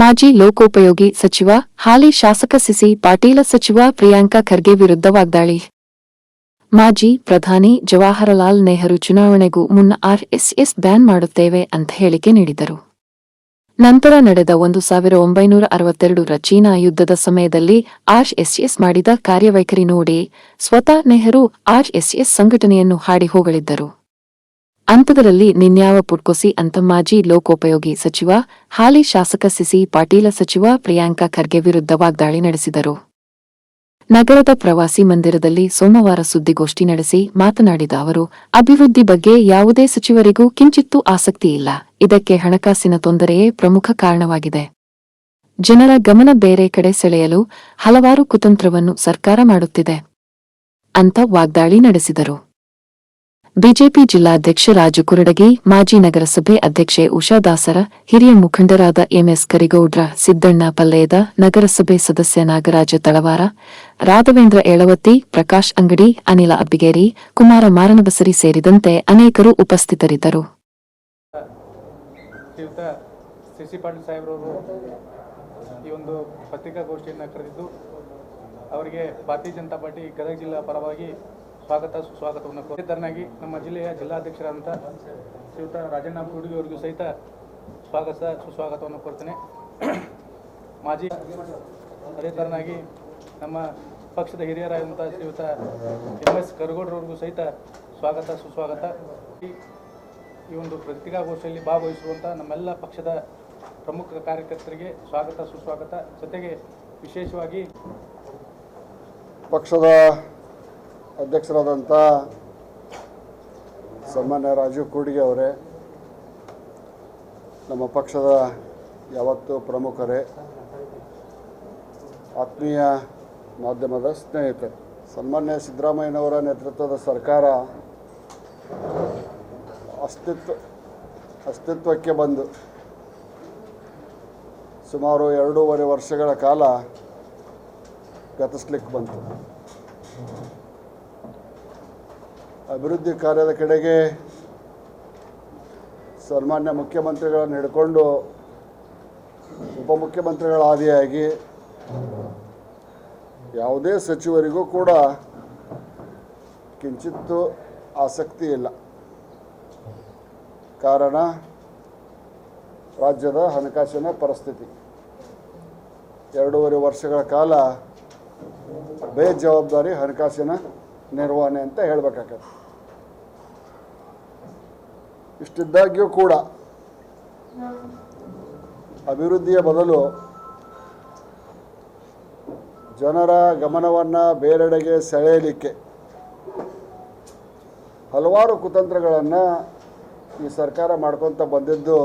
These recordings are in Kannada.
ಮಾಜಿ ಲೋಕೋಪಯೋಗಿ ಸಚಿವ, ಹಾಲಿ ಶಾಸಕ ಸಿಸಿ ಪಾಟೀಲ ಸಚಿವ ಪ್ರಿಯಾಂಕಾ ಖರ್ಗೆ ವಿರುದ್ಧ ವಾಗ್ದಾಳಿ ಮಾಜಿ ಪ್ರಧಾನಿ ಜವಾಹರಲಾಲ್ ನೆಹರು ಚುನಾವಣೆಗೂ ಮುನ್ನ ಆರ್ಎಸ್ಎಸ್ ಬ್ಯಾನ್ ಮಾಡುತ್ತೇವೆ ಅಂತ ಹೇಳಿಕೆ ನೀಡಿದರು. ನಂತರ ನಡೆದ ಒಂದು ಸಾವಿರ ಒಂಬೈನೂರ ಅರವತ್ತೆರಡರ ಚೀನಾ ಯುದ್ಧದ ಸಮಯದಲ್ಲಿ ಆರ್ಎಸ್ಎಸ್ ಮಾಡಿದ ಕಾರ್ಯವೈಖರಿ ನೋಡಿ, ಸ್ವತಃ ನೆಹರು ಆರ್ಎಸ್ಎಸ್ ಸಂಘಟನೆಯನ್ನು ಹಾಡಿ ಹೋಗಳಿದ್ದರು ಅಂತದರಲ್ಲಿ ನಿನ್ಯಾವ ಪುಟ್ಕೊಸಿ ಅಂತ ಮಾಜಿ ಲೋಕೋಪಯೋಗಿ ಸಚಿವ, ಹಾಲಿ ಶಾಸಕ ಸಿಸಿ ಪಾಟೀಲ ಸಚಿವ ಪ್ರಿಯಾಂಕಾ ಖರ್ಗೆ ವಿರುದ್ಧ ವಾಗ್ದಾಳಿ ನಡೆಸಿದರು. ನಗರದ ಪ್ರವಾಸಿ ಮಂದಿರದಲ್ಲಿ ಸೋಮವಾರ ಸುದ್ದಿಗೋಷ್ಠಿ ನಡೆಸಿ ಮಾತನಾಡಿದ ಅವರು, ಅಭಿವೃದ್ಧಿ ಬಗ್ಗೆ ಯಾವುದೇ ಸಚಿವರಿಗೂ ಕಿಂಚಿತ್ತೂ ಆಸಕ್ತಿ ಇಲ್ಲ. ಇದಕ್ಕೆ ಹಣಕಾಸಿನ ತೊಂದರೆಯೇ ಪ್ರಮುಖ ಕಾರಣವಾಗಿದೆ. ಜನರ ಗಮನ ಬೇರೆ ಕಡೆ ಸೆಳೆಯಲು ಹಲವಾರು ಕುತಂತ್ರವನ್ನು ಸರ್ಕಾರ ಮಾಡುತ್ತಿದೆ. ಅಂತ ವಾಗ್ದಾಳಿ ನಡೆಸಿದರು. ಬಿಜೆಪಿ ಜಿಲ್ಲಾಧ್ಯಕ್ಷ ರಾಜು ಕುರಡಗಿ, ಮಾಜಿ ನಗರಸಭೆ ಅಧ್ಯಕ್ಷೆ ಉಷಾ ದಾಸರ, ಹಿರಿಯ ಮುಖಂಡರಾದ ಎಂಎಸ್ ಕರಿಗೌಡ್ರ, ಸಿದ್ದಣ್ಣ ಪಲ್ಲೇದ, ನಗರಸಭೆ ಸದಸ್ಯ ನಾಗರಾಜ ತಳವಾರ, ರಾಘವೇಂದ್ರ ಏಳವತ್ತಿ, ಪ್ರಕಾಶ್ ಅಂಗಡಿ, ಅನಿಲ ಅಬ್ಬಿಗೇರಿ, ಕುಮಾರ ಮಾರನಬಸರಿ ಸೇರಿದಂತೆ ಅನೇಕರು ಉಪಸ್ಥಿತರಿದ್ದರು. ಪತ್ರಿಕಾಗೋಷ್ಠಿಯನ್ನು ಕರೆದಿದ್ದು, ಅವರಿಗೆ ಭಾರತೀಯ ಜನತಾ ಪಾರ್ಟಿ ಗದಗ ಜಿಲ್ಲಾ ಪರವಾಗಿ ಸ್ವಾಗತ, ಸುಸ್ವಾಗತವನ್ನು ಕೋರಿದ್ದರನಾಗಿ ನಮ್ಮ ಜಿಲ್ಲೆಯ ಜಿಲ್ಲಾಧ್ಯಕ್ಷರಾದಂಥ ಶ್ರೀಯುತ ರಾಜಣ್ಣ ಕೂಡಿಗೆ ಸಹಿತ ಸ್ವಾಗತ, ಸುಸ್ವಾಗತವನ್ನು ಕೋರ್ತೇನೆ. ಮಾಜಿ ಅದೇ ಥರನಾಗಿ ನಮ್ಮ ಪಕ್ಷದ ಹಿರಿಯರಾದಂಥ ಶ್ರೀಯುತ ಎಂ ಎಸ್ ಕರಗೋಡ್ರವ್ರಿಗೂ ಸಹಿತ ಸ್ವಾಗತ, ಸುಸ್ವಾಗತ. ಈ ಒಂದು ಪತ್ರಿಕಾಗೋಷ್ಠಿಯಲ್ಲಿ ಭಾಗವಹಿಸುವಂಥ ನಮ್ಮೆಲ್ಲ ಪಕ್ಷದ ಪ್ರಮುಖ ಕಾರ್ಯಕರ್ತರಿಗೆ ಸ್ವಾಗತ, ಸುಸ್ವಾಗತ. ಜೊತೆಗೆ ವಿಶೇಷವಾಗಿ ಪಕ್ಷದ ಅಧ್ಯಕ್ಷರಾದಂಥ ಸನ್ಮಾನ್ಯ ರಾಜೀವ್ ಕೂಡಿಗೆ ಅವರೇ, ನಮ್ಮ ಪಕ್ಷದ ಯಾವತ್ತೂ ಪ್ರಮುಖರೇ, ಆತ್ಮೀಯ ಮಾಧ್ಯಮದ ಸ್ನೇಹಿತರು. ಸನ್ಮಾನ್ಯ ಸಿದ್ದರಾಮಯ್ಯನವರ ನೇತೃತ್ವದ ಸರ್ಕಾರ ಅಸ್ತಿತ್ವ, ಅಸ್ತಿತ್ವಕ್ಕೆ ಬಂದು ಸುಮಾರು ಎರಡೂವರೆ ವರ್ಷಗಳ ಕಾಲ ಗತಿಸ್ಲಿಕ್ಕೆ ಬಂತು. ಅಭಿವೃದ್ಧಿ ಕಾರ್ಯದ ಕಡೆಗೆ ಸನ್ಮಾನ್ಯ ಮುಖ್ಯಮಂತ್ರಿಗಳನ್ನು ಹಿಡ್ಕೊಂಡು ಉಪಮುಖ್ಯಮಂತ್ರಿಗಳ ಆದಿಯಾಗಿ ಯಾವುದೇ ಸಚಿವರಿಗೂ ಕೂಡ ಕಿಂಚಿತ್ತು ಆಸಕ್ತಿ ಇಲ್ಲ. ಕಾರಣ ರಾಜ್ಯದ ಹಣಕಾಸಿನ ಪರಿಸ್ಥಿತಿ. ಎರಡೂವರೆ ವರ್ಷಗಳ ಕಾಲ ಬೇಜವಾಬ್ದಾರಿ ಹಣಕಾಸಿನ ನಿರ್ವಹಣೆ ಅಂತ ಹೇಳಬೇಕಾಗತ್ತೆ. ಇಷ್ಟಿದ್ದಾಗ್ಯೂ ಕೂಡ ಅಭಿವೃದ್ಧಿಯ ಬದಲು ಜನರ ಗಮನವನ್ನು ಬೇರೆಡೆಗೆ ಸೆಳೆಯಲಿಕ್ಕೆ ಹಲವಾರು ಕುತಂತ್ರಗಳನ್ನು ಈ ಸರ್ಕಾರ ಮಾಡ್ಕೊತ ಬಂದಿದ್ದು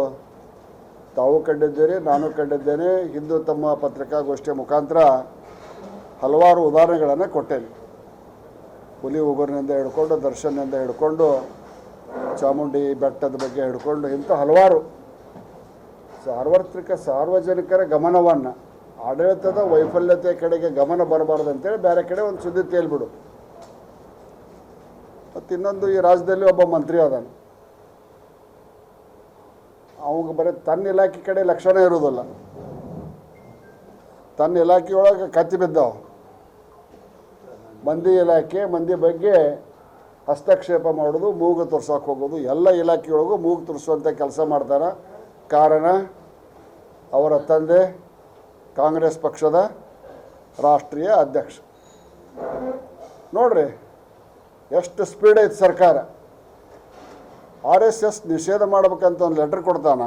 ತಾವು ಕಂಡಿದ್ದೀರಿ, ನಾನು ಕಂಡಿದ್ದೇನೆ. ಹಿಂದೂ ತಮ್ಮ ಪತ್ರಿಕಾಗೋಷ್ಠಿಯ ಮುಖಾಂತರ ಹಲವಾರು ಉದಾಹರಣೆಗಳನ್ನು ಕೊಟ್ಟೇನೆ. ಹುಲಿ ಉಗುರಿನಿಂದ ಹಿಡ್ಕೊಂಡು, ದರ್ಶನದಿಂದ ಹಿಡ್ಕೊಂಡು, ಚಾಮುಂಡಿ ಬೆಟ್ಟದ ಬಗ್ಗೆ ಹಿಡ್ಕೊಂಡು ಇಂಥ ಹಲವಾರು ಸಾರ್ವತ್ರಿಕ ಸಾರ್ವಜನಿಕರ ಗಮನವನ್ನು ಆಡಳಿತದ ವೈಫಲ್ಯತೆ ಕಡೆಗೆ ಗಮನ ಬರಬಾರ್ದು ಅಂತೇಳಿ ಬೇರೆ ಕಡೆ ಒಂದು ಸುದ್ದಿ ತೇಲ್ಬಿಡು. ಮತ್ತು ಇನ್ನೊಂದು ಈ ರಾಜ್ಯದಲ್ಲಿ ಒಬ್ಬ ಮಂತ್ರಿ ಅದಾನ. ಅವಾಗ ಬರೀ ತನ್ನ ಇಲಾಖೆ ಕಡೆ ಲಕ್ಷಣ ಇರೋದಿಲ್ಲ ತನ್ನ ಇಲಾಖೆಯೊಳಗೆ ಕತ್ತಿ ಬಿದ್ದಾವ. ಮಂದಿ ಇಲಾಖೆ, ಮಂದಿ ಬಗ್ಗೆ ಹಸ್ತಕ್ಷೇಪ ಮಾಡೋದು, ಮೂಗು ತೋರ್ಸೋಕೆ ಹೋಗೋದು, ಎಲ್ಲ ಇಲಾಖೆಯೊಳಗೂ ಮೂಗು ತೋರಿಸುವಂಥ ಕೆಲಸ ಮಾಡ್ತಾರೆ. ಕಾರಣ, ಅವರ ತಂದೆ ಕಾಂಗ್ರೆಸ್ ಪಕ್ಷದ ರಾಷ್ಟ್ರೀಯ ಅಧ್ಯಕ್ಷ. ನೋಡ್ರಿ, ಎಷ್ಟು ಸ್ಪೀಡ್ ಐತೆ ಸರ್ಕಾರ. ಆರ್ ಎಸ್ ಎಸ್ ನಿಷೇಧ ಮಾಡ್ಬೇಕಂತ ಒಂದು ಲೆಟ್ರ್ ಕೊಡ್ತಾನ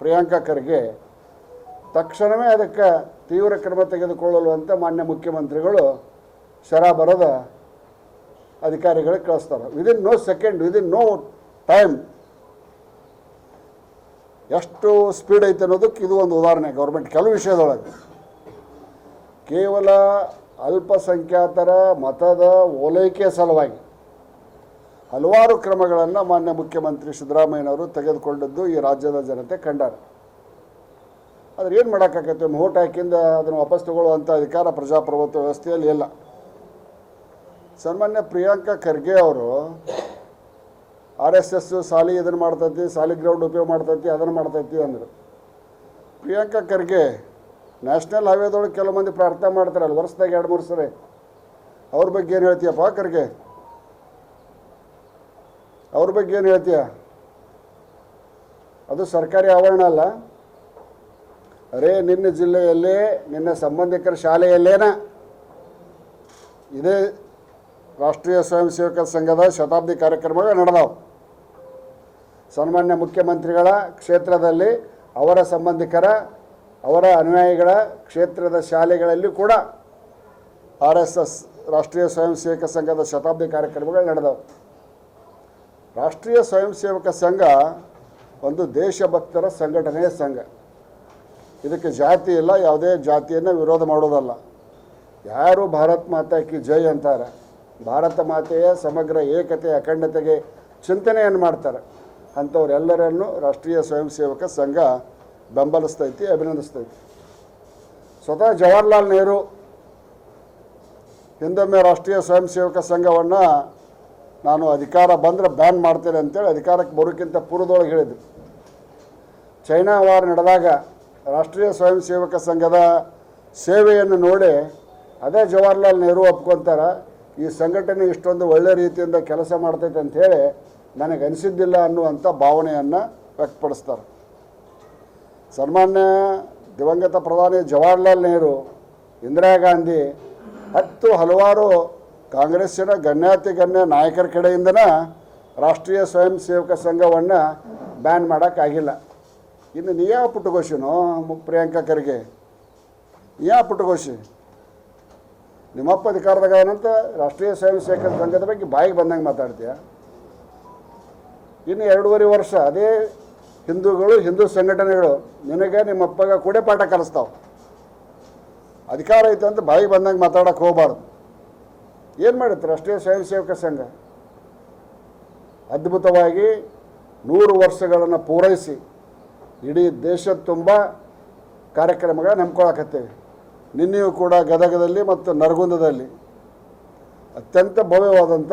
ಪ್ರಿಯಾಂಕಾ ಖರ್ಗೆ. ತಕ್ಷಣವೇ ಅದಕ್ಕೆ ತೀವ್ರ ಕ್ರಮ ತೆಗೆದುಕೊಳ್ಳಲು ಅಂತ ಮಾನ್ಯ ಮುಖ್ಯಮಂತ್ರಿಗಳು ಶರ ಅಧಿಕಾರಿಗಳಿಗೆ ಕಳಿಸ್ತಾರೆ. Within no second within no time ಎಷ್ಟು ಸ್ಪೀಡ್ ಐತೆ ಅನ್ನೋದಕ್ಕೆ ಇದು ಒಂದು ಉದಾಹರಣೆ. ಗೌರ್ಮೆಂಟ್ ಕೆಲವು ವಿಷಯದೊಳಗೆ. ಕೇವಲ ಅಲ್ಪಸಂಖ್ಯಾತರ ಮತದ ಓಲೈಕೆ ಸಲುವಾಗಿ ಹಲವಾರು ಕ್ರಮಗಳನ್ನು ಮಾನ್ಯ ಮುಖ್ಯಮಂತ್ರಿ ಸಿದ್ದರಾಮಯ್ಯನವರು ತೆಗೆದುಕೊಂಡದ್ದು ಈ ರಾಜ್ಯದ ಜನತೆ ಕಂಡಾರ. ಆದರೆ ಏನು ಮಾಡೋಕ್ಕಾಗತ್ತೆ? ಮೋಟ್ ಹಾಕಿಂದ ಅದನ್ನು ವಾಪಸ್ ತಗೊಳ್ಳುವಂಥ ಅಧಿಕಾರ ಪ್ರಜಾಪ್ರಭುತ್ವ ವ್ಯವಸ್ಥೆಯಲ್ಲಿ ಇಲ್ಲ. ಸನ್ಮಾನ್ಯ ಪ್ರಿಯಾಂಕಾ ಖರ್ಗೆ ಅವರು ಆರ್ ಎಸ್ ಎಸ್ ಸಾಲಿ ಇದನ್ನು ಮಾಡ್ತೈತಿ, ಸಾಲಿ ಗ್ರೌಂಡ್ ಉಪಯೋಗ ಮಾಡ್ತೈತಿ, ಅದನ್ನು ಮಾಡ್ತೈತಿ ಅಂದರು. ಪ್ರಿಯಾಂಕಾ ಖರ್ಗೆ ನ್ಯಾಷನಲ್ ಹೈವೇದೊಳಗೆ ಕೆಲವು ಮಂದಿ ಪ್ರಾರ್ಥನೆ ಮಾಡ್ತಾರಲ್ಲ, ವರ್ಷದಾಗ ಎರಡು, ಮೂರು ಸರಿ. ಅವ್ರ ಬಗ್ಗೆ ಏನು ಹೇಳ್ತೀಯಪ್ಪ ಖರ್ಗೆ? ಅವ್ರ ಬಗ್ಗೆ ಏನು ಹೇಳ್ತೀಯ? ಅದು ಸರ್ಕಾರಿ ಆವರಣ ಅಲ್ಲ. ಅರೇ, ನಿನ್ನ ಜಿಲ್ಲೆಯಲ್ಲೇ, ನಿನ್ನ ಸಂಬಂಧಿಕರ ಶಾಲೆಯಲ್ಲೇನ? ಇದೇ ರಾಷ್ಟ್ರೀಯ ಸ್ವಯಂ ಸೇವಕ ಸಂಘದ ಶತಾಬ್ದಿ ಕಾರ್ಯಕ್ರಮಗಳು ನಡೆದವು. ಸನ್ಮಾನ್ಯ ಮುಖ್ಯಮಂತ್ರಿಗಳ ಕ್ಷೇತ್ರದಲ್ಲಿ ಅವರ ಸಂಬಂಧಿಕರ, ಅವರ ಅನುಯಾಯಿಗಳ ಕ್ಷೇತ್ರದ ಶಾಲೆಗಳಲ್ಲಿ ಕೂಡ ಆರ್ ಎಸ್ ಎಸ್ ರಾಷ್ಟ್ರೀಯ ಸ್ವಯಂ ಸೇವಕ ಸಂಘದ ಶತಾಬ್ದಿ ಕಾರ್ಯಕ್ರಮಗಳು ನಡೆದವು. ರಾಷ್ಟ್ರೀಯ ಸ್ವಯಂ ಸೇವಕ ಸಂಘ ಒಂದು ದೇಶಭಕ್ತರ ಸಂಘಟನೆಯ ಸಂಘ. ಇದಕ್ಕೆ ಜಾತಿ ಇಲ್ಲ, ಯಾವುದೇ ಜಾತಿಯನ್ನು ವಿರೋಧ ಮಾಡೋದಲ್ಲ. ಯಾರು ಭಾರತ್ ಮಾತಾಕಿ ಜೈ ಅಂತಾರೆ. ಭಾರತ ಮಾತೆಯ ಸಮಗ್ರ ಏಕತೆ ಅಖಂಡತೆಗೆ ಚಿಂತನೆಯನ್ನು ಮಾಡ್ತಾರೆ. ಅಂಥವ್ರೆಲ್ಲರನ್ನು ರಾಷ್ಟ್ರೀಯ ಸ್ವಯಂ ಸೇವಕ ಸಂಘ ಬೆಂಬಲಿಸ್ತೈತಿ, ಅಭಿನಂದಿಸ್ತೈತಿ. ಸ್ವತಃ ಜವಾಹರ್ಲಾಲ್ ನೆಹರು ಹಿಂದೊಮ್ಮೆ ರಾಷ್ಟ್ರೀಯ ಸ್ವಯಂ ಸೇವಕ ಸಂಘವನ್ನು ನಾನು ಅಧಿಕಾರ ಬಂದರೆ ಬ್ಯಾನ್ ಮಾಡ್ತೇನೆ ಅಂತೇಳಿ ಅಧಿಕಾರಕ್ಕೆ ಬರೋಕ್ಕಿಂತ ಪೂರ್ವದೊಳಗೆ ಹೇಳಿದ್ರು. ಚೈನಾ ವಾರ್ ನಡೆದಾಗ ರಾಷ್ಟ್ರೀಯ ಸ್ವಯಂ ಸೇವಕ ಸಂಘದ ಸೇವೆಯನ್ನು ನೋಡಿ ಅದೇ ಜವಾಹರ್ಲಾಲ್ ನೆಹರು ಒಪ್ಕೊತಾರೆ ಈ ಸಂಘಟನೆ ಇಷ್ಟೊಂದು ಒಳ್ಳೆ ರೀತಿಯಿಂದ ಕೆಲಸ ಮಾಡ್ತೈತೆ ಅಂಥೇಳಿ ನನಗೆ ಅನಿಸಿದ್ದಿಲ್ಲ ಅನ್ನುವಂಥ ಭಾವನೆಯನ್ನು ವ್ಯಕ್ತಪಡಿಸ್ತಾರೆ. ಸನ್ಮಾನ್ಯ ದಿವಂಗತ ಪ್ರಧಾನಿ ಜವಾಹರ್ಲಾಲ್ ನೆಹರು, ಇಂದಿರಾ ಗಾಂಧಿ, ಹತ್ತು ಹಲವಾರು ಕಾಂಗ್ರೆಸ್ಸಿನ ಗಣ್ಯಾತಿ ಗಣ್ಯ ನಾಯಕರ ಕಡೆಯಿಂದನ ರಾಷ್ಟ್ರೀಯ ಸ್ವಯಂ ಸೇವಕ ಸಂಘವನ್ನು ಬ್ಯಾನ್ ಮಾಡೋಕ್ಕಾಗಿಲ್ಲ. ಇನ್ನು ನೀ ಯಾವ ಮು- ಪ್ರಿಯಾಂಕಾ ಖರ್ಗೆ? ಯಾವ ಪುಟ್ಟಘೋಷಿ ನಿಮ್ಮಪ್ಪ ಅಧಿಕಾರದಾಗ ಏನಂತ ರಾಷ್ಟ್ರೀಯ ಸ್ವಯಂ ಸೇವಕ ಸಂಘದ ಬಗ್ಗೆ ಬಾಯಿಗೆ ಬಂದಂಗೆ ಮಾತಾಡ್ತೀಯ? ಇನ್ನು ಎರಡೂವರೆ ವರ್ಷ ಅದೇ ಹಿಂದೂಗಳು, ಹಿಂದೂ ಸಂಘಟನೆಗಳು, ನಿನಗೆ ನಿಮ್ಮಪ್ಪಗ ಕೂಡೇ ಪಾಠ ಕಲಿಸ್ತಾವೆ. ಅಧಿಕಾರ ಐತೆ ಅಂತ ಬಾಯಿಗೆ ಬಂದಂಗೆ ಮಾತಾಡೋಕೆ ಹೋಗಬಾರ್ದು. ಏನು ಮಾಡುತ್ತೆ ರಾಷ್ಟ್ರೀಯ ಸ್ವಯಂ ಸೇವಕ ಸಂಘ? ಅದ್ಭುತವಾಗಿ ನೂರು ವರ್ಷಗಳನ್ನು ಪೂರೈಸಿ ಇಡೀ ದೇಶದ ತುಂಬ ಕಾರ್ಯಕ್ರಮಗಳನ್ನ ಹಮ್ಮಿಕೊಳಕತ್ತೇವೆ ನಿನ್ನೆಯೂ ಕೂಡ ಗದಗದಲ್ಲಿ ಮತ್ತು ನರಗುಂದದಲ್ಲಿ ಅತ್ಯಂತ ಭವ್ಯವಾದಂಥ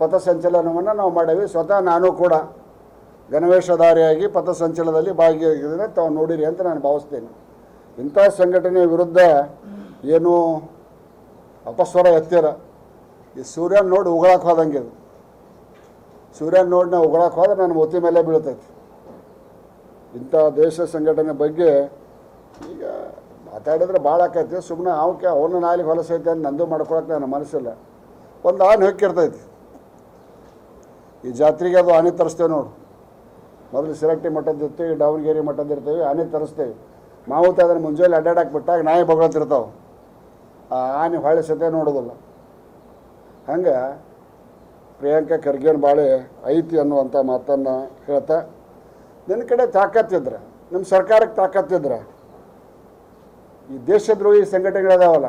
ಪಥಸಂಚಲನವನ್ನು ನಾವು ಮಾಡೇವಿ. ಸ್ವತಃ ನಾನು ಕೂಡ ಗಣವೇಶಧಾರಿಯಾಗಿ ಪಥಸಂಚಲನದಲ್ಲಿ ಭಾಗಿಯಾಗಿದ್ದೇನೆ. ತಾವು ನೋಡಿರಿ ಅಂತ ನಾನು ಭಾವಿಸ್ತೇನೆ. ಇಂಥ ಸಂಘಟನೆಯ ವಿರುದ್ಧ ಏನು ಅಪಸ್ವರ ಎತ್ತಿರ. ಈ ಸೂರ್ಯನ ನೋಡಿ ಉಗಳಕ್ಕೆ ಹೋದಂಗೆ ಇದು ಸೂರ್ಯನ ನೋಡಿ ನಾವು ಉಗಳಕ್ಕೆ ಹೋದ್ರೆ ನನ್ನ ಒತ್ತಿ ಮೇಲೆ ಬೀಳ್ತೈತಿ ಇಂಥ ದೇಶ ಸಂಘಟನೆ ಬಗ್ಗೆ ಈಗ ಮಾತಾಡಿದ್ರೆ ಭಾಳ ಆಕೈತಿ. ಸುಮ್ಮನೆ ಅವಕ್ಕೆ ಅವನ ನಾಲಿಗೆ ಹೊಲಸೈತೆ ಅಂತ ನಂದು ಮಾಡ್ಕೊಳಕ್ಕೆ ನನ್ನ ಮನಸ್ಸಿಲ್ಲ. ಒಂದು ಆನೆ ಹೊಕ್ಕಿರ್ತೈತಿ ಈ ಜಾತ್ರೆಗೆ ಅದು ಆನೆ ತರಿಸ್ತೇವೆ ನೋಡು. ಮೊದಲು ಸಿರಟ್ಟಿ ಮಠದ ಇರ್ತೀವಿ, ದಾವಣಗೆರೆ ಮಠದ ಇರ್ತೀವಿ, ಆನೆ ತರಿಸ್ತೇವೆ. ಮಾವುತ ಅದನ್ನು ಮುಂಜಾನೆ ಅಡ್ಡಾಡಕ್ಕೆ ಬಿಟ್ಟಾಗ ನಾಯಿ ಬಗಳತಿರ್ತಾವೆ. ಆ ಆನೆ ಹೊಳೆ ಸತೆ ನೋಡೋದಿಲ್ಲ. ಹಂಗೆ ಪ್ರಿಯಾಂಕಾ ಖರ್ಗೆನ ಬಾಳೆ ಐತಿ ಅನ್ನುವಂಥ ಮಾತನ್ನು ಹೇಳ್ತಾ ನಿನ್ನ ಕಡೆ ತಾಕತ್ತಿದ್ರೆ ನಮ್ಮ ಸರ್ಕಾರಕ್ಕೆ ತಾಕತ್ತಿದ್ರೆ ಈ ದೇಶದ್ರೋಹಿ ಸಂಘಟನೆಗಳಿದಾವಲ್ಲ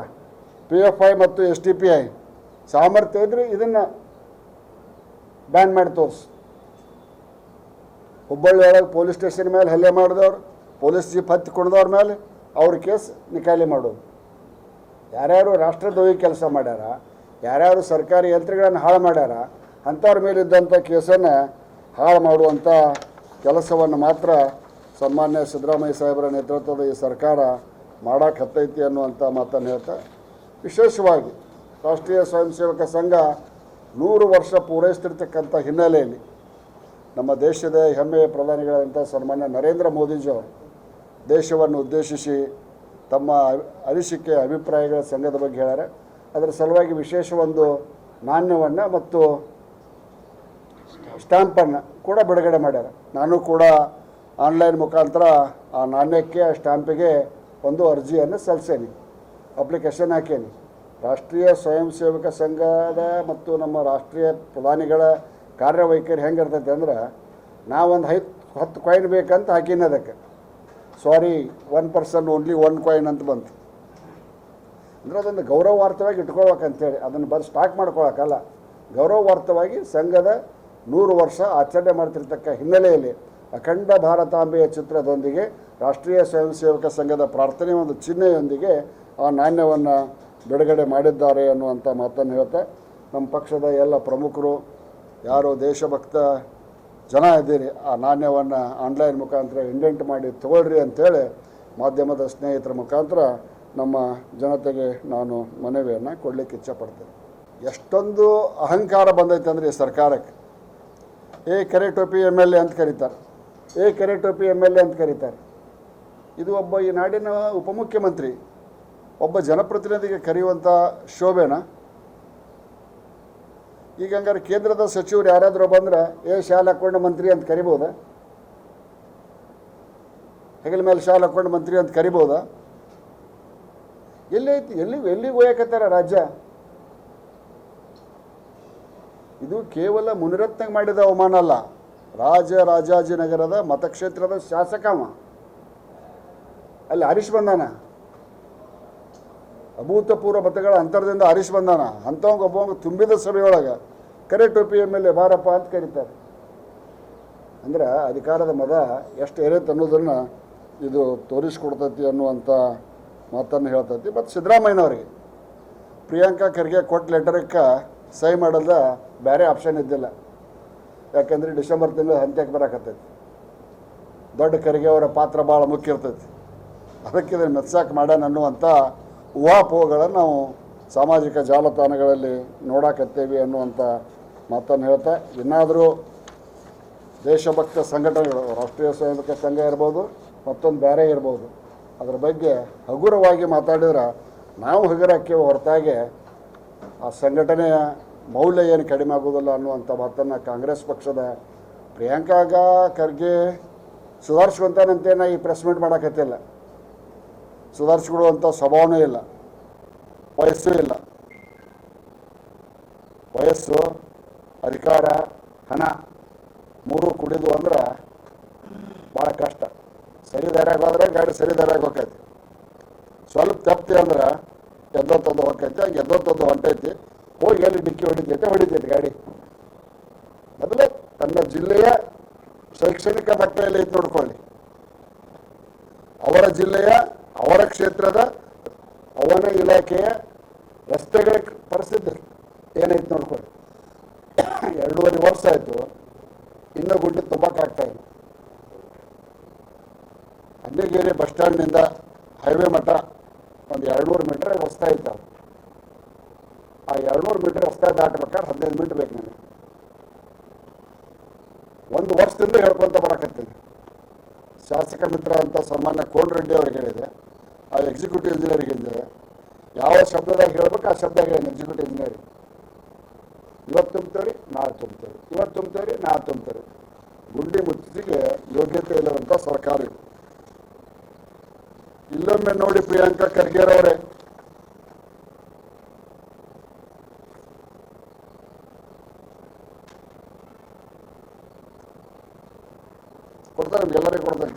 ಪಿ ಎಫ್ ಐ ಮತ್ತು ಎಸ್ ಟಿ ಪಿ ಐ ಸಾಮರ್ಥ್ಯ ಇದ್ರೆ ಇದನ್ನು ಬ್ಯಾನ್ ಮಾಡಿ ತೋರಿಸು. ಹುಬ್ಬಳ್ಳಿ ಒಳಗೆ ಪೊಲೀಸ್ ಸ್ಟೇಷನ್ ಮೇಲೆ ಹಲ್ಲೆ ಮಾಡಿದವ್ರು ಪೊಲೀಸ್ ಜೀಪ್ ಹತ್ತಿ ಕುಣ್ದವ್ರ ಮೇಲೆ ಅವ್ರ ಕೇಸ್ ನಿಖಾಲಿ ಮಾಡೋದು. ಯಾರ್ಯಾರು ರಾಷ್ಟ್ರದ್ರೋಹಿ ಕೆಲಸ ಮಾಡ್ಯಾರ, ಯಾರ್ಯಾರು ಸರ್ಕಾರಿ ಯಂತ್ರಗಳನ್ನು ಹಾಳು ಮಾಡ್ಯಾರ, ಅಂಥವ್ರ ಮೇಲಿದ್ದಂಥ ಕೇಸನ್ನು ಹಾಳು ಮಾಡುವಂಥ ಕೆಲಸವನ್ನು ಮಾತ್ರ ಸನ್ಮಾನ್ಯ ಸಿದ್ದರಾಮಯ್ಯ ಸಾಹೇಬರ ನೇತೃತ್ವದ ಈ ಸರ್ಕಾರ ಮಾಡಕ್ಕೆ ಹತ್ತೈತಿ ಅನ್ನುವಂಥ ಮಾತನ್ನು ಹೇಳ್ತಾ, ವಿಶೇಷವಾಗಿ ರಾಷ್ಟ್ರೀಯ ಸ್ವಯಂ ಸೇವಕ ಸಂಘ ನೂರು ವರ್ಷ ಪೂರೈಸ್ತಿರ್ತಕ್ಕಂಥ ಹಿನ್ನೆಲೆಯಲ್ಲಿ ನಮ್ಮ ದೇಶದ ಹೆಮ್ಮೆಯ ಪ್ರಧಾನಿಗಳಾದಂಥ ಸನ್ಮಾನ್ಯ ನರೇಂದ್ರ ಮೋದಿಜಿಯವರು ದೇಶವನ್ನು ಉದ್ದೇಶಿಸಿ ತಮ್ಮ ಅನಿಸಿಕೆ, ಅಭಿಪ್ರಾಯಗಳ ಸಂಘದ ಬಗ್ಗೆ ಹೇಳಾರೆ. ಅದರ ಸಲುವಾಗಿ ವಿಶೇಷ ಒಂದು ನಾಣ್ಯವನ್ನು ಮತ್ತು ಸ್ಟ್ಯಾಂಪನ್ನು ಕೂಡ ಬಿಡುಗಡೆ ಮಾಡ್ಯಾರ. ನಾನು ಕೂಡ ಆನ್ಲೈನ್ ಮುಖಾಂತರ ಆ ನಾಣ್ಯಕ್ಕೆ, ಆ ಸ್ಟ್ಯಾಂಪಿಗೆ ಒಂದು ಅರ್ಜಿಯನ್ನು ಸಲ್ಲಿಸೇನಿ ಅಪ್ಲಿಕೇಶನ್ ಹಾಕೇನಿ ರಾಷ್ಟ್ರೀಯ ಸ್ವಯಂ ಸೇವಕ ಸಂಘದ ಮತ್ತು ನಮ್ಮ ರಾಷ್ಟ್ರೀಯ ಪ್ರಧಾನಿಗಳ ಕಾರ್ಯವೈಖರಿ ಹೆಂಗಿರ್ತೈತೆ ಅಂದ್ರೆ, ನಾವೊಂದು ಐದು ಹತ್ತು ಕಾಯಿನ್ ಬೇಕಂತ ಹಾಕಿನ ಅದಕ್ಕೆ. Sorry one person only one coin ಅಂತ ಬಂತು. ಅಂದರೆ ಅದನ್ನು ಗೌರವಾರ್ಥವಾಗಿ ಇಟ್ಕೊಳ್ಬೇಕಂತೇಳಿ, ಅದನ್ನು ಬರೀ ಸ್ಟಾಕ್ ಮಾಡ್ಕೊಳಕ್ಕಲ್ಲ. ಗೌರವಾರ್ಥವಾಗಿ ಸಂಘದ ನೂರು ವರ್ಷ ಆಚರಣೆ ಮಾಡ್ತಿರ್ತಕ್ಕ ಹಿನ್ನೆಲೆಯಲ್ಲಿ ಅಖಂಡ ಭಾರತಾಂಬೆಯ ಚಿತ್ರದೊಂದಿಗೆ ರಾಷ್ಟ್ರೀಯ ಸ್ವಯಂ ಸೇವಕ ಸಂಘದ ಪ್ರಾರ್ಥನೆ ಒಂದು ಚಿಹ್ನೆಯೊಂದಿಗೆ ಆ ನಾಣ್ಯವನ್ನು ಬಿಡುಗಡೆ ಮಾಡಿದ್ದಾರೆ ಅನ್ನುವಂಥ ಮಾತನ್ನು ಹೇಳ್ತಾ, ನಮ್ಮ ಪಕ್ಷದ ಎಲ್ಲ ಪ್ರಮುಖರು, ಯಾರು ದೇಶಭಕ್ತ ಜನ ಇದ್ದೀರಿ, ಆ ನಾಣ್ಯವನ್ನು ಆನ್ಲೈನ್ ಮುಖಾಂತರ ಇಂಡೆಂಟ್ ಮಾಡಿ ತಗೊಳ್ರಿ ಅಂತೇಳಿ ಮಾಧ್ಯಮದ ಸ್ನೇಹಿತರ ಮುಖಾಂತರ ನಮ್ಮ ಜನತೆಗೆ ನಾನು ಮನವಿಯನ್ನು ಕೊಡಲಿಕ್ಕೆ ಇಚ್ಛಪಡ್ತೇನೆ. ಎಷ್ಟೊಂದು ಅಹಂಕಾರ ಬಂದೈತೆ ಅಂದರೆ ಈ ಸರ್ಕಾರಕ್ಕೆ. ಏ ಕರೆ ಟೋಪಿ ಎಂ ಎಲ್ ಎ ಅಂತ ಕರೀತಾರೆ. ಏ ಕೆರೆ ಟೋಪಿ ಎಂ ಎಲ್ ಎ ಅಂತ ಕರೀತಾರೆ. ಇದು ಒಬ್ಬ ಈ ನಾಡಿನ ಉಪಮುಖ್ಯಮಂತ್ರಿ. ಒಬ್ಬ ಜನಪ್ರತಿನಿಧಿಗೆ ಕರೆಯುವಂಥ ಶೋಭೆನಾ. ಈಗ ಹಂಗಾರೆ ಕೇಂದ್ರದ ಸಚಿವರು ಯಾರಾದರೂ ಬಂದ್ರೆ, ಏ, ಶಾಲೆ ಹಾಕ್ಕೊಂಡು ಮಂತ್ರಿ ಅಂತ ಕರಿಬೋದಾ? ಹೆಗಲ ಮೇಲೆ ಶಾಲೆ ಹಾಕ್ಕೊಂಡು ಮಂತ್ರಿ ಅಂತ ಕರಿಬೋದಾ? ಎಲ್ಲಿ ಐತಿ? ಎಲ್ಲಿ ಎಲ್ಲಿಗೆ ಹೋಯಕತ್ತಾರ ರಾಜ್ಯ? ಇದು ಕೇವಲ ಮುನಿರತ್ನಗೆ ಮಾಡಿದ ಅವಮಾನ ಅಲ್ಲ. ರಾಜ ರಾಜಾಜಿನಗರದ ಮತಕ್ಷೇತ್ರದ ಶಾಸಕವ. ಅಲ್ಲಿ ಹರೀಶ್ ಬಂದಾನ. ಅಭೂತಪೂರ್ವ ಮತಗಳ ಅಂತರದಿಂದ ಹರೀಶ್ ಬಂದಾನ. ಅಂಥವಂಗ ಒಬ್ಬವಂಗ ತುಂಬಿದ ಸಭೆಯೊಳಗೆ ಕರೆ ಟೋಪಿ ಎಂ ಎಲ್ ಎ ಬಾರಪ್ಪ ಅಂತ ಕರೀತಾರೆ. ಅಂದ್ರೆ ಅಧಿಕಾರದ ಮದ ಎಷ್ಟು ಏರೈತೆ ಅನ್ನೋದನ್ನು ಇದು ತೋರಿಸ್ಕೊಡ್ತೈತಿ ಅನ್ನುವಂಥ ಮಾತನ್ನು ಹೇಳ್ತೈತಿ. ಮತ್ತು ಸಿದ್ದರಾಮಯ್ಯನವ್ರಿಗೆ. ಪ್ರಿಯಾಂಕಾ ಖರ್ಗೆ ಕೊಟ್ಟ ಲೆಟರಕ್ಕೆ ಸಹಿ ಮಾಡಲ್ದ ಬೇರೆ ಆಪ್ಷನ್ ಇದ್ದಿಲ್ಲ. ಯಾಕಂದ್ರೆ ಡಿಸೆಂಬರ್ ತಿಂಗಳು ಅಂತ್ಯಕ್ಕೆ ಬರಕತ್ತೈತಿ. ದೊಡ್ಡ ಕರಿಗೆ ಅವರ ಪಾತ್ರ ಭಾಳ ಮುಖ್ಯ ಇರ್ತೈತಿ. ಅದಕ್ಕೆ ಇದನ್ನು ಮೆತ್ಸಾಕೆ ಮಾಡ್ಯಾನ ಅನ್ನುವಂಥ ಊಹಾಪೋಹಗಳನ್ನು ನಾವು ಸಾಮಾಜಿಕ ಜಾಲತಾಣಗಳಲ್ಲಿ ನೋಡಾಕತ್ತೇವೆ ಅನ್ನುವಂಥ ಮಾತನ್ನು ಹೇಳ್ತಾ, ಇನ್ನಾದರೂ ದೇಶಭಕ್ತ ಸಂಘಟನೆಗಳು, ರಾಷ್ಟ್ರೀಯ ಸ್ವಯಂ ಸಂಘ ಇರ್ಬೋದು, ಮತ್ತೊಂದು ಬೇರೆ ಇರ್ಬೋದು, ಅದರ ಬಗ್ಗೆ ಹಗುರವಾಗಿ ಮಾತಾಡಿದ್ರೆ ನಾವು ಹಗುರಕ್ಕೆ ಹೊರತಾಗಿ ಆ ಸಂಘಟನೆಯ ಮೌಲ್ಯ ಏನು ಕಡಿಮೆ ಆಗೋದಿಲ್ಲ ಅನ್ನುವಂಥ ಮಾತನ್ನು ಕಾಂಗ್ರೆಸ್ ಪಕ್ಷದ ಪ್ರಿಯಾಂಕಾಗ ಖರ್ಗೆ ಸುಧಾರಿಸ್ಕೊಂತಾನಂತೇನ ಈ ಪ್ರೆಸ್ ಮೀಟ್ ಮಾಡೋಕತ್ತಿಲ್ಲ. ಸುಧಾರಿಸ್ಕೊಳ್ಳುವಂಥ ಸ್ವಭಾವನೂ ಇಲ್ಲ. ವಯಸ್ಸು ಇಲ್ಲ. ವಯಸ್ಸು, ಅಧಿಕಾರ, ಹಣ ಮೂರು ಕುಡಿದು ಅಂದ್ರೆ ಭಾಳ ಕಷ್ಟ. ಸರಿ ದಾರ್ಯಾಗ ಹೋದ್ರೆ ಗಾಡಿ ಸರಿ ದಾರ್ಯಾಗ ಹೋಗ್ತೈತಿ. ಸ್ವಲ್ಪ ತಪ್ತಿ ಅಂದ್ರೆ ಎದ್ದೊತ್ತದ್ದು ಹೋಗ್ತೈತಿ, ಹಂಗೆ ಎದ್ದೊತ್ತದ್ದು ಹೊಂಟೈತಿ. ಹೋಗಿ ಅಲ್ಲಿ ಡಿಕ್ಕಿ ಹೊಡಿತೈತೆ ಹೊಡಿತೈತೆ ಗಾಡಿ. ಮೊದಲೇ ತನ್ನ ಜಿಲ್ಲೆಯ ಶೈಕ್ಷಣಿಕ ಮಟ್ಟದಲ್ಲಿ ನೋಡ್ಕೊಳ್ಳಿ. ಅವರ ಜಿಲ್ಲೆಯ, ಅವರ ಕ್ಷೇತ್ರದ, ಅವನ ಇಲಾಖೆಯ ರಸ್ತೆಗಳ ಪರಿಸ್ಥಿತಿ ಏನೈತೆ ನೋಡ್ಕೊಳ್ಳಿ. ಎರಡೂವರೆ ವರ್ಷ ಆಯಿತು, ಇನ್ನೂ ಗುಂಡಿ ತುಂಬಕ್ಕಾಗ್ತಾ ಇಲ್ಲ. ಅಲ್ಲಿಗೇರಿ ಬಸ್ ಸ್ಟ್ಯಾಂಡ್ನಿಂದ ಹೈವೇ ಮಟ್ಟ ಒಂದು ಎರಡುನೂರು ಮೀಟರ್ ಹೊಸ್ತಾ ಇತ್ತು. ಆ ಎರಡುನೂರು ಮೀಟರ್ ರಸ್ತೆ ದಾಟಬೇಕಾದ್ರೆ ಹದಿನೈದು ಮೀಟರ್ ಬೇಕು ನನಗೆ. ಒಂದು ವರ್ಷದಿಂದ ಹೇಳ್ಕೊಂತ ಬರಕತ್ತೀನಿ ಶಾಸಕ ಮಿತ್ರ ಅಂತ ಸನ್ಮಾನ್ಯ ಕೋಲ್ ರೆಡ್ಡಿ ಅವ್ರಿಗೆ ಹೇಳಿದೆ ಆ ಎಕ್ಸಿಕ್ಯೂಟಿವ್ ಇಂಜಿನಿಯರ್ಗೆ ಹೇಳಿದೆ ಯಾವ ಶಬ್ದದಾಗ ಹೇಳ್ಬೇಕು ಆ ಶಬ್ದ ಹೇಳಿ ಎಕ್ಸಿಕ್ಯೂಟಿವ್ ಇಂಜಿನಿಯರ್ ಇವತ್ತು ತುಂಬ್ತೇವೆ ನಾಳೆ ತುಂಬ್ತೇವೆ ಇವತ್ತು ತುಂಬ್ತೇವೆ ನಾಳೆ ತುಂಬ್ತೇವೆ ಗುಂಡಿ ಮುಚ್ಚಿಗೆ ಯೋಗ್ಯತೆ ಇಲ್ಲದಂಥ ಸರ್ಕಾರ ಇಲ್ಲೊಮ್ಮೆ ನೋಡಿ ಪ್ರಿಯಾಂಕಾ ಖರ್ಗೆರವರೇ ಕೊಡ್ತಾರೆ ಎಲ್ಲರಿಗೂ ಕೊಡ್ತಾರೆ.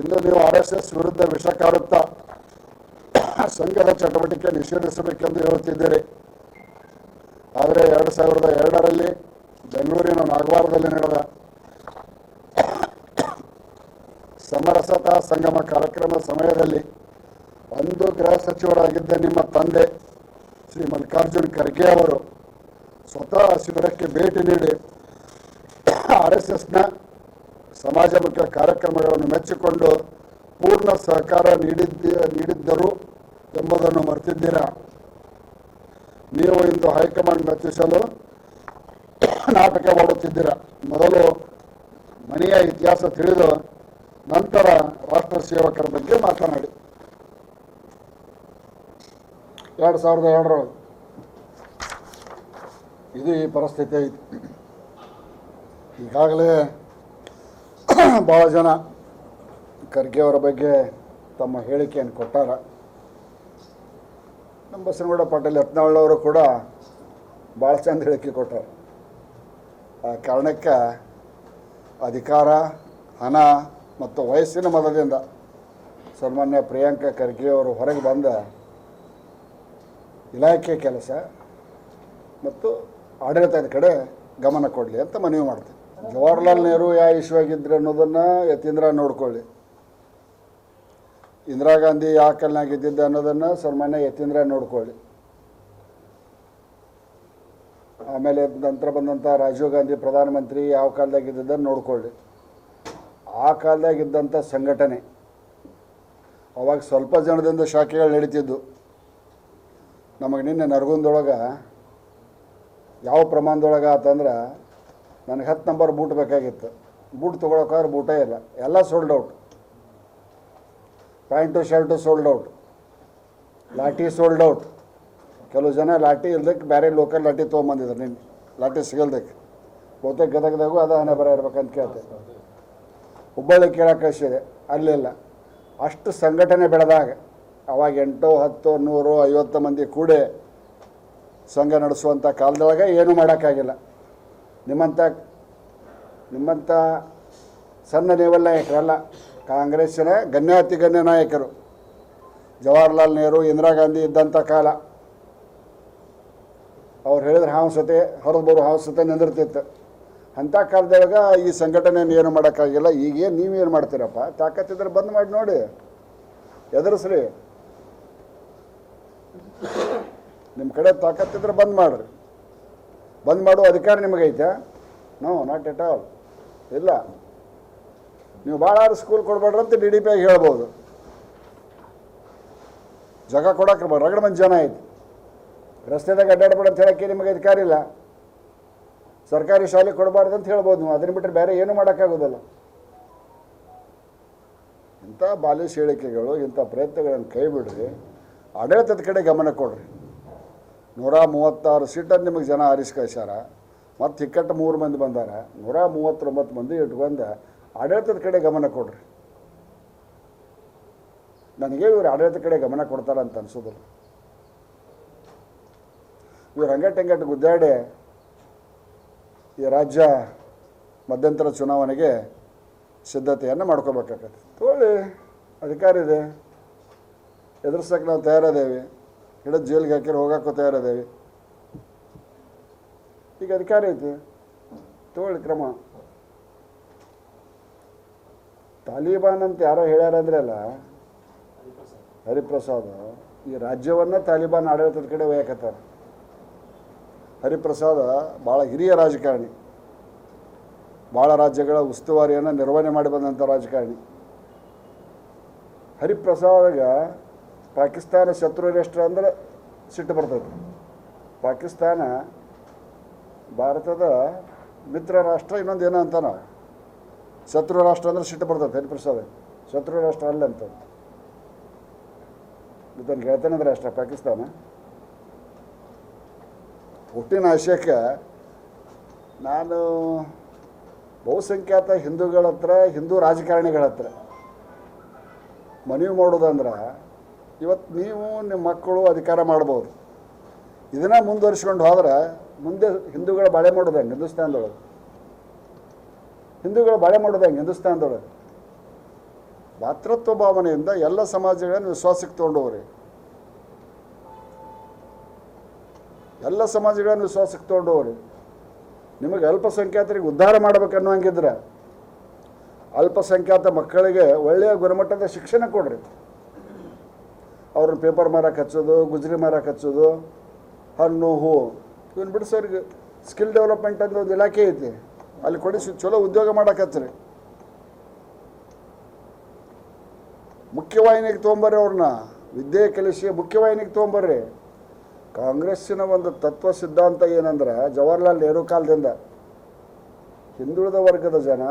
ಇಂದು ನೀವು ಆರ್ ಎಸ್ ಎಸ್ ವಿರುದ್ಧ ವಿಷಕಾರುತ್ತಾ ಸಂಘದ ಚಟುವಟಿಕೆ ನಿಷೇಧಿಸಬೇಕೆಂದು ಹೇಳುತ್ತಿದ್ದೀರಿ. ಆದರೆ ಎರಡು ಸಾವಿರದ ಎರಡರಲ್ಲಿ ಬೆಂಗಳೂರಿನ ನಾಗವಾರದಲ್ಲಿ ನಡೆದ ಸಮರಸತಾ ಸಂಗಮ ಕಾರ್ಯಕ್ರಮ ಸಮಯದಲ್ಲಿ ಒಂದು ಗೃಹ ಸಚಿವರಾಗಿದ್ದ ನಿಮ್ಮ ತಂದೆ ಶ್ರೀ ಮಲ್ಲಿಕಾರ್ಜುನ್ ಖರ್ಗೆ ಅವರು ಸ್ವತಃ ಶಿಬಿರಕ್ಕೆ ಭೇಟಿ ನೀಡಿ ಆರ್ ಎಸ್ ಎಸ್ನ ಸಮಾಜಮುಖ ಕಾರ್ಯಕ್ರಮಗಳನ್ನು ಮೆಚ್ಚಿಕೊಂಡು ಪೂರ್ಣ ಸಹಕಾರ ನೀಡಿದ್ದ, ನೀಡಿದ್ದರು ಎಂಬುದನ್ನು ಮರೆತಿದ್ದೀರಾ? ನೀವು ಇಂದು ಹೈಕಮಾಂಡ್ ರಚಿಸಲು ನಾಟಕ ಮಾಡುತ್ತಿದ್ದೀರಾ? ಮೊದಲು ಮನೆಯ ಇತಿಹಾಸ ತಿಳಿದು ನಂತರ ರಾಷ್ಟ್ರ ಸೇವಕರ ಬಗ್ಗೆ ಮಾತನಾಡಿ. ಎರಡು ಸಾವಿರದ ಎರಡರ ಇದು ಈ ಪರಿಸ್ಥಿತಿ ಐತಿ. ಈಗಾಗಲೇ ಭಾಳ ಜನ ಖರ್ಗೆ ಬಗ್ಗೆ ತಮ್ಮ ಹೇಳಿಕೆಯನ್ನು ಕೊಟ್ಟಾರ. ನಮ್ಮ ಬಸನಗೌಡ ಪಾಟೀಲ್ ಯತ್ನಾಳವರು ಕೂಡ ಭಾಳ ಚಂದ ಹೇಳಿಕೆ ಕೊಟ್ಟಾರ. ಆ ಕಾರಣಕ್ಕೆ ಅಧಿಕಾರ, ಹಣ ಮತ್ತು ವಯಸ್ಸಿನ ಮತದಿಂದ ಸನ್ಮಾನ್ಯ ಪ್ರಿಯಾಂಕಾ ಖರ್ಗೆಯವರು ಹೊರಗೆ ಬಂದ ಇಲಾಖೆ ಕೆಲಸ ಮತ್ತು ಆಡಳಿತದ ಕಡೆ ಗಮನ ಕೊಡಲಿ ಅಂತ ಮನವಿ ಮಾಡ್ತೀನಿ ಜವಾಹರ್ಲಾಲ್ ನೆಹರು ಯಾವ ಇಶ್ವಾಗಿದ್ರು ಅನ್ನೋದನ್ನು ಯತೀಂದ್ರ ನೋಡ್ಕೊಳ್ಳಿ. ಇಂದಿರಾ ಗಾಂಧಿ ಯಾವ ಕಲ್ನಾಗ ಇದ್ದಿದ್ದ ಅನ್ನೋದನ್ನು ಸನ್ಮಾನ್ಯ ಯತೀಂದ್ರ ನೋಡ್ಕೊಳ್ಳಿ. ಆಮೇಲೆ ನಂತರ ಬಂದಂಥ ರಾಜೀವ್ ಗಾಂಧಿ ಪ್ರಧಾನಮಂತ್ರಿ ಯಾವ ಕಾಲದಾಗ ಇದ್ದದ್ದನ್ನು ನೋಡ್ಕೊಳ್ಳಿ. ಆ ಕಾಲದಾಗ ಇದ್ದಂಥ ಸಂಘಟನೆ ಅವಾಗ ಸ್ವಲ್ಪ ಜನದಿಂದ ಶಾಖೆಗಳು ನಡೀತಿದ್ದು ನಮಗೆ ನಿನ್ನೆ ನರಗುಂದೊಳಗೆ ಯಾವ ಪ್ರಮಾಣದೊಳಗೆ ಆತಂದ್ರೆ ನನಗೆ ಹತ್ತು ನಂಬರ್ ಬೂಟ್ ಬೇಕಾಗಿತ್ತು. ಬೂಟ್ ತೊಗೊಳಕ್ಕಾದ್ರೆ ಬೂಟೇ ಇಲ್ಲ. ಎಲ್ಲ sold out pant, shirt sold out ಲಾಟಿ ಸೋಲ್ಡ್ ಔಟ್ ಕೆಲವು ಜನ ಲಾಟಿ ಇಲ್ದಕ್ಕೆ ಬೇರೆ ಲೋಕಲ್ ಲಾಟಿ ತೊಗೊಂಬಂದಿದ್ರು ನಿನ್ನ. ಲಾಟಿ ಸಿಗಲ್ದಕ್ಕೆ. ಬಹುತೇಕ ಗದಗದಾಗೂ ಅದ ಹಣೆ ಬರ ಇರ್ಬೇಕಂತ ಕೇಳ್ತೆ ಹುಬ್ಬಳ್ಳಿ ಕೇಳಕ್ಕೆ ಕಳಿಸಿದೆ. ಅಲ್ಲಿಲ್ಲ ಅಷ್ಟು ಸಂಘಟನೆ ಬೆಳೆದಾಗ ಅವಾಗ ಎಂಟು, ಹತ್ತು, ನೂರು, ಐವತ್ತು ಮಂದಿ ಕೂಡಿ ಸಂಘ ನಡೆಸುವಂಥ ಕಾಲದೊಳಗೆ ಏನೂ ಮಾಡೋಕ್ಕಾಗಿಲ್ಲ. ನಿಮ್ಮಂಥ ನಿಮ್ಮಂಥ ಸಣ್ಣ ಲೇವಲ್ ನಾಯಕರಲ್ಲ, ಕಾಂಗ್ರೆಸ್ಸಿನ ಗಣ್ಯಾತಿ ಗಣ್ಯ ನಾಯಕರು. ಜವಾಹರ್ಲಾಲ್ ನೆಹರು, ಇಂದಿರಾ ಗಾಂಧಿ ಇದ್ದಂಥ ಕಾಲ. ಅವ್ರು ಹೇಳಿದ್ರೆ ಹಾಂಸತೆ ಹೊರದು ಬರೋ ಹಾಂಸತೆ ನಿಂದಿರ್ತಿತ್ತು. ಅಂಥ ಕಾಲದೊಳಗೆ ಈ ಸಂಘಟನೆಯನ್ನು ಏನು ಮಾಡೋಕ್ಕಾಗಿಲ್ಲ, ಈಗೇನು ನೀವೇನು ಮಾಡ್ತೀರಪ್ಪ? ತಾಕತ್ತಿದ್ರೆ ಬಂದ್ ಮಾಡಿ ನೋಡಿ. ಎದುರಿಸ್ರಿ. ನಿಮ್ಮ ಕಡೆ ತಾಕತ್ತಿದ್ರೆ ಬಂದ್ ಮಾಡ್ರಿ. ಬಂದ್ ಮಾಡೋ ಅಧಿಕಾರ ನಿಮಗೈತೆ? ನೋ ನಾಟ್ ಎಟ್ ಆಲ್ ಇಲ್ಲ. ನೀವು ಭಾಳ ಸ್ಕೂಲ್ ಕೊಡ್ಬೇಡ್ರಿ ಅಂತ ಡಿ ಡಿ ಪಿ ಆಗಿ ಹೇಳ್ಬೋದು. ಜಾಗ ಕೊಡಕ್ಕೆ ರಗಡ ಮಂದಿ ಜನ ಐತಿ. ರಸ್ತೆದಾಗ ಅಡ್ಡಾಡ್ಬೇಡ ಅಂತ ಹೇಳಕ್ಕೆ ನಿಮಗೆ ಅಧಿಕಾರ ಇಲ್ಲ. ಸರ್ಕಾರಿ ಶಾಲೆ ಕೊಡಬಾರ್ದು ಅಂತ ಹೇಳ್ಬೋದು ನೀವು. ಅದನ್ನ ಬಿಟ್ಟರೆ ಬೇರೆ ಏನು ಮಾಡೋಕ್ಕಾಗೋದಿಲ್ಲ. ಇಂಥ ಬಾಲಿಶ್ ಹೇಳಿಕೆಗಳು, ಇಂಥ ಪ್ರಯತ್ನಗಳನ್ನು ಕೈ ಬಿಡ್ರಿ ಆಡಳಿತದ ಕಡೆ ಗಮನ ಕೊಡ್ರಿ. ನೂರ ಮೂವತ್ತಾರು ಸೀಟನ್ನು ನಿಮಗೆ ಜನ ಆರಿಸಿ ಕಳ್ಸ್ಯಾರ. ಮತ್ತು ಇಕ್ಕಟ್ಟು ಮೂರು ಮಂದಿ ಬಂದಾರ. ನೂರ ಮೂವತ್ತೊಂಬತ್ತು ಮಂದಿ ಇಟ್ಕೊಂಡು ಆಡಳಿತದ ಕಡೆ ಗಮನ ಕೊಡ್ರಿ. ನನಗೆ ಇವ್ರು ಆಡಳಿತದ ಕಡೆ ಗಮನ ಕೊಡ್ತಾರ ಅಂತ ಅನ್ಸೋದಿಲ್ಲ. ಇವ್ರು ಹಂಗಟ್ ಹಂಗಟ್ ಗುದ್ದಾಡಿ ಈ ರಾಜ್ಯ ಮಧ್ಯಂತರ ಚುನಾವಣೆಗೆ ಸಿದ್ಧತೆಯನ್ನು ಮಾಡ್ಕೋಬೇಕಾಗತ್ತೆ. ತೋಳಿ ಅಧಿಕಾರ ಇದೆ. ನಾವು ತಯಾರದೇವಿ. ಹಿಡಿದು ಜೈಲಿಗೆ ಹಾಕಿರೋ ಹೋಗಕ್ಕೂ ತಯಾರದೇವಿ ಈಗ ಅಧಿಕಾರ ಐತಿ. ತಗೊಳ್ಳಿ ಕ್ರಮ. ತಾಲಿಬಾನ್ ಅಂತ ಯಾರೋ ಹೇಳ್ಯಾರ ಅಲ್ಲ, ಹರಿಪ್ರಸಾದ್, ಈ ರಾಜ್ಯವನ್ನು ತಾಲಿಬಾನ್ ಆಡಳಿತದ ಕಡೆ ಒಯ್ಯಕತ್ತಾರ. ಹರಿಪ್ರಸಾದ ಭಾಳ ಹಿರಿಯ ರಾಜಕಾರಣಿ. ಭಾಳ ರಾಜ್ಯಗಳ ಉಸ್ತುವಾರಿಯನ್ನು ನಿರ್ವಹಣೆ ಮಾಡಿ ಬಂದಂಥ ರಾಜಕಾರಣಿ. ಹರಿಪ್ರಸಾದ್ಗೆ ಪಾಕಿಸ್ತಾನ ಶತ್ರು ರಾಷ್ಟ್ರ ಅಂದ್ರೆ ಸಿಟ್ಟು ಬರ್ತದೆ ಪಾಕಿಸ್ತಾನ ಭಾರತದ ಮಿತ್ರ ರಾಷ್ಟ್ರ ಇನ್ನೊಂದು ಏನೋ ಅಂತಾನ ಶತ್ರು ರಾಷ್ಟ್ರ ಅಂದ್ರೆ ಸಿಟ್ಟು ಬರ್ತೈತೆ ಹರಿಪ್ರಸಾದ್ ಶತ್ರು ರಾಷ್ಟ್ರ ಅಲ್ಲ ಅಂತ. ಇದನ್ನು ಗೆಳತನದ ರಾಷ್ಟ್ರ ಪಾಕಿಸ್ತಾನ. ಹುಟ್ಟಿನ ಆಶಯಕ್ಕೆ ನಾನು ಬಹುಸಂಖ್ಯಾತ ಹಿಂದೂಗಳ ಹತ್ರ, ಹಿಂದೂ ರಾಜಕಾರಣಿಗಳ ಹತ್ರ ಮನವಿ ಮಾಡೋದಂದ್ರೆ ಇವತ್ತು ನೀವು ನಿಮ್ಮ ಮಕ್ಕಳು ಅಧಿಕಾರ ಮಾಡ್ಬೋದು. ಇದನ್ನ ಮುಂದುವರಿಸ್ಕೊಂಡು ಹೋದ್ರೆ ಮುಂದೆ ಹಿಂದೂಗಳ ಬಾಳೆ ಮಾಡೋದು ಹಿಂದೂಸ್ತಾನದೊಳಗೆ. ಹಿಂದೂಗಳ ಬಾಳೆ ಮಾಡೋದು ಹಿಂದೂಸ್ತಾನದೊಳಗೆ. ಭಾತೃತ್ವ ಭಾವನೆಯಿಂದ ಎಲ್ಲ ಸಮಾಜಗಳನ್ನು ವಿಶ್ವಾಸಕ್ಕೆ ತೊಗೊಂಡವ್ರಿ. ಎಲ್ಲ ಸಮಾಜಗಳನ್ನು ವಿಶ್ವಾಸಕ್ಕೆ ತೊಗೊಂಡವ್ರಿ. ನಿಮಗೆ ಅಲ್ಪಸಂಖ್ಯಾತರಿಗೆ ಉದ್ಧಾರ ಮಾಡ್ಬೇಕನ್ನುವಂಗಿದ್ರೆ ಅಲ್ಪಸಂಖ್ಯಾತ ಮಕ್ಕಳಿಗೆ ಒಳ್ಳೆಯ ಗುಣಮಟ್ಟದ ಶಿಕ್ಷಣ ಕೊಡ್ರಿ. ಅವ್ರನ್ನ ಪೇಪರ್ ಮಾರಕ್ಕೆ ಹಚ್ಚೋದು, ಗುಜರಿ ಮಾರಕ್ಕೆ ಹಚ್ಚೋದು, ಹಣ್ಣು, ಹೂ. ಇವನ್ ಅವ್ರಿಗೆ ಸ್ಕಿಲ್ ಡೆವಲಪ್ಮೆಂಟ್ ಅಂತ ಒಂದು ಇಲಾಖೆ ಐತಿ. ಅಲ್ಲಿ ಕೊಡಿಸಿ, ಚಲೋ ಉದ್ಯೋಗ ಮಾಡಕ್ಕೆ ಹಚ್ಚ್ರಿ. ಮುಖ್ಯವಾಹಿನಿಗೆ ತೊಗೊಂಬರ್ರಿ ಅವ್ರನ್ನ. ವಿದ್ಯೆ ಕಲಿಸಿ ಮುಖ್ಯವಾಹಿನಿಗೆ ತೊಗೊಂಬರ್ರಿ. ಕಾಂಗ್ರೆಸ್ಸಿನ ಒಂದು ತತ್ವ ಸಿದ್ಧಾಂತ ಏನಂದ್ರೆ, ಜವಾಹರ್ಲಾಲ್ ನೆಹರು ಕಾಲದಿಂದ. ಹಿಂದುಳಿದ ವರ್ಗದ ಜನ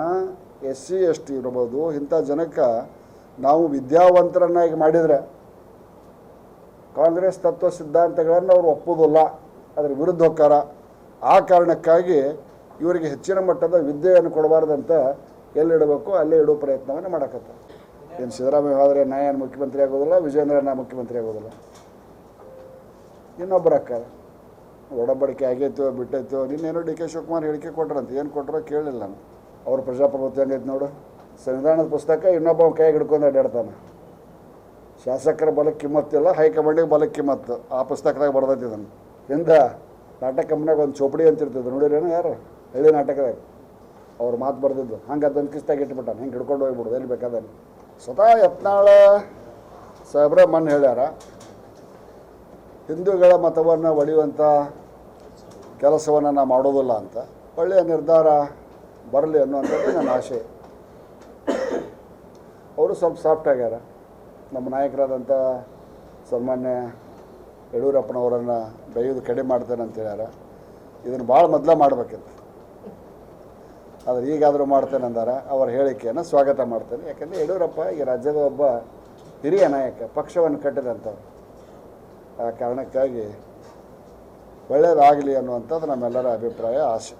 ಎಸ್ ಸಿ ಎಸ್ ಟಿ ಇರ್ಬೋದು, ಇಂಥ ಜನಕ್ಕೆ ನಾವು ವಿದ್ಯಾವಂತರನ್ನಾಗಿ ಮಾಡಿದರೆ. ಕಾಂಗ್ರೆಸ್ ತತ್ವ ಸಿದ್ಧಾಂತಗಳನ್ನು ಅವರು ಒಪ್ಪುವುದಿಲ್ಲ, ಅದರ ವಿರುದ್ಧ ಹೋಗ್ತಾರ ಆ ಕಾರಣಕ್ಕಾಗಿ ಇವರಿಗೆ ಹೆಚ್ಚಿನ ಮಟ್ಟದ ವಿದ್ಯೆಯನ್ನು ಕೊಡಬಾರ್ದಂತ ಎಲ್ಲಿಡಬೇಕು, ಅಲ್ಲೇ ಇಡೋ ಪ್ರಯತ್ನವನ್ನು ಮಾಡಕತ್ತ ಏನು ಸಿದ್ದರಾಮಯ್ಯ ಆದರೆ ನಾ ಏನು ಮುಖ್ಯಮಂತ್ರಿ ಆಗೋದಿಲ್ಲ ನಾ ಮುಖ್ಯಮಂತ್ರಿ ಆಗೋದಿಲ್ಲ. ಇನ್ನೊಬ್ಬರು ಅಕ್ಕಾರ. ಒಡಂಬಡಿಕೆ ಆಗೈತೋ, ಬಿಟ್ಟೈತೋ ನಿನ್ನೇನೋ ಡಿ ಕೆ ಶಿವಕುಮಾರ್ ಹೇಳಿಕೆ ಕೊಟ್ರಂತ. ಏನು ಕೊಟ್ಟರೋ ಕೇಳಿಲ್ಲ ನಾನು. ಅವ್ರ ಪ್ರಜಾಪ್ರಭುತ್ವ ಹೆಂಗೈತೆ ನೋಡು. ಸಂವಿಧಾನದ ಪುಸ್ತಕ ಇನ್ನೊಬ್ಬ ಕೈ ಹಿಡ್ಕೊಂಡು ಅಡ್ಡಾಡ್ತಾನೆ ಶಾಸಕರ ಬಲಕ್ಕೆ ಕಿಮ್ಮತ್ತಿಲ್ಲ ಹೈಕಮಾಂಡಿಗೆ ಬಲಕ್ಕೆ ಕಿಮ್ಮತ್ತು. ಆ ಪುಸ್ತಕದಾಗ ಬರ್ದೈತಿ ಇದನ್ನು. ಹಿಂದ ನಾಟಕ ಕಂಪ್ನ್ಯಾಗ ಒಂದು ಚೋಪಡಿ ಅಂತ ಇರ್ತಿದ್ದು ನೋಡಿರೇನು ಯಾರು? ಹಳ್ಳಿ ನಾಟಕದಾಗ. ಅವ್ರು ಮಾತು ಬರ್ದಿದ್ದು. ಹಂಗೆ ಅದೊಂದು ಕಿಸ್ತಾಗ ಇಟ್ಬಿಟ್ಟಾನ. ಹಿಂಗೆ ಹಿಡ್ಕೊಂಡು ಹೋಗ್ಬಿಡೋದು. ಎಲ್ಲಿ ಬೇಕಾದಲ್ಲಿ ಸ್ವತಃ ಯತ್ನಾಳ ಸಾಹೇಬ್ರ ಹೇಳ್ಯಾರ, ಹಿಂದೂಗಳ ಮತವನ್ನು ಒಡೆಯುವಂಥ ಕೆಲಸವನ್ನು ನಾವು ಮಾಡೋದಿಲ್ಲ ಅಂತ. ಒಳ್ಳೆಯ ನಿರ್ಧಾರ ಬರಲಿ ಅನ್ನುವಂಥದ್ದು ನನ್ನ ಆಶೆ ಅವರು ಸ್ವಲ್ಪ ಸಾಫ್ಟ್ ಆಗ್ಯಾರ. ನಮ್ಮ ನಾಯಕರಾದಂಥ ಸನ್ಮಾನ್ಯ ಯಡಿಯೂರಪ್ಪನವರನ್ನು ಬೆಯ್ಯೋದು ಕಡಿಮೆ ಮಾಡ್ತೇನೆ ಅಂತ ಹೇಳ್ಯಾರ. ಇದನ್ನು ಭಾಳ ಮೊದಲೇ ಮಾಡಬೇಕಿತ್ತು. ಆದರೆ ಈಗಾದರೂ ಮಾಡ್ತೇನೆ ಅಂದಾರ. ಅವರ ಹೇಳಿಕೆಯನ್ನು ಸ್ವಾಗತ ಮಾಡ್ತೇನೆ. ಯಾಕಂದರೆ ಯಡಿಯೂರಪ್ಪ ಈ ರಾಜ್ಯದ ಒಬ್ಬ ಹಿರಿಯ ನಾಯಕ, ಪಕ್ಷವನ್ನು ಕಟ್ಟಿದಂಥವ್ರು. ಆ ಕಾರಣಕ್ಕಾಗಿ ಒಳ್ಳೆಯದಾಗಲಿ ಅನ್ನುವಂಥದ್ದು ನಮ್ಮೆಲ್ಲರ ಅಭಿಪ್ರಾಯ ಆಸೆ